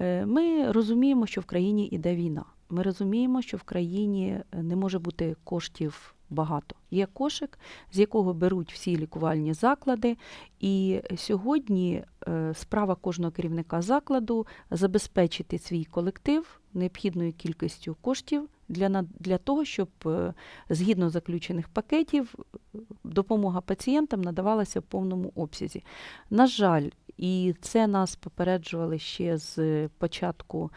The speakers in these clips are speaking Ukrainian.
Е, Ми розуміємо, що в країні іде війна. Ми розуміємо, що в країні е, не може бути коштів багато. Є кошик, з якого беруть всі лікувальні заклади. І сьогодні е, справа кожного керівника закладу забезпечити свій колектив необхідною кількістю коштів для, для того, щоб згідно заключених пакетів допомога пацієнтам надавалася в повному обсязі. На жаль, і це нас попереджували ще з початку.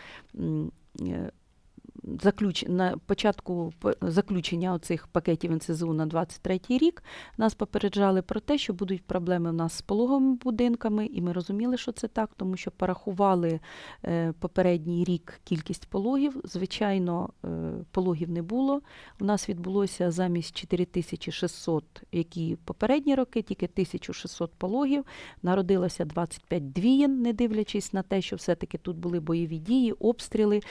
Заключ... На початку заключення оцих пакетів НСЗУ на 23 рік нас попереджали про те, що будуть проблеми в нас з пологовими будинками, і ми розуміли, що це так, тому що порахували е, попередній рік кількість пологів. Звичайно, е, пологів не було. У нас відбулося замість 4600, які попередні роки, тільки 1600 пологів. Народилося 25 двієн, не дивлячись на те, що все-таки тут були бойові дії, обстріли.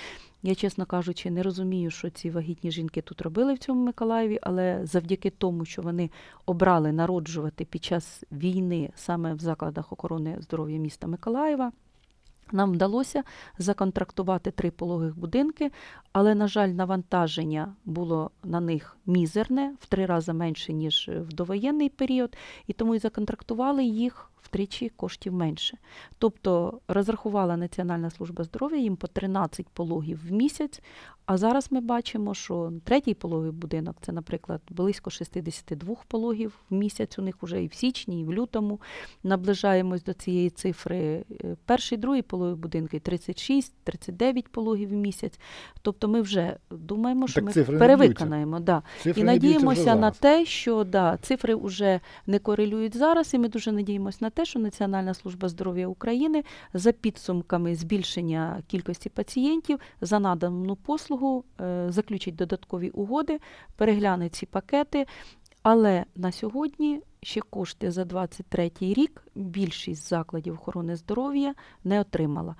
Я, чесно кажучи, не розумію, що ці вагітні жінки тут робили в цьому Миколаєві, але завдяки тому, що вони обрали народжувати під час війни саме в закладах охорони здоров'я міста Миколаєва. Нам вдалося законтрактувати три пологих будинки, але, на жаль, навантаження було на них мізерне, в три рази менше, ніж в довоєнний період, і тому і законтрактували їх втричі коштів менше. Тобто розрахувала Національна служба здоров'я їм по 13 пологів в місяць, а зараз ми бачимо, що третій пологовий будинок це, наприклад, близько 62 пологів в місяць. У них вже і в січні, і в лютому наближаємось до цієї цифри. Е, Перший, другий пологовий будинки 36-39 пологів в місяць. Тобто ми вже думаємо, що Так ми перевиконаємо. Да. Цифри І надіємося на те, що да, цифри вже не корелюють зараз, і ми дуже надіємося на те, що Національна служба здоров'я України за підсумками збільшення кількості пацієнтів за надану послугу е, заключить додаткові угоди, перегляне ці пакети. Але на сьогодні ще кошти за 23 рік більшість закладів охорони здоров'я не отримала.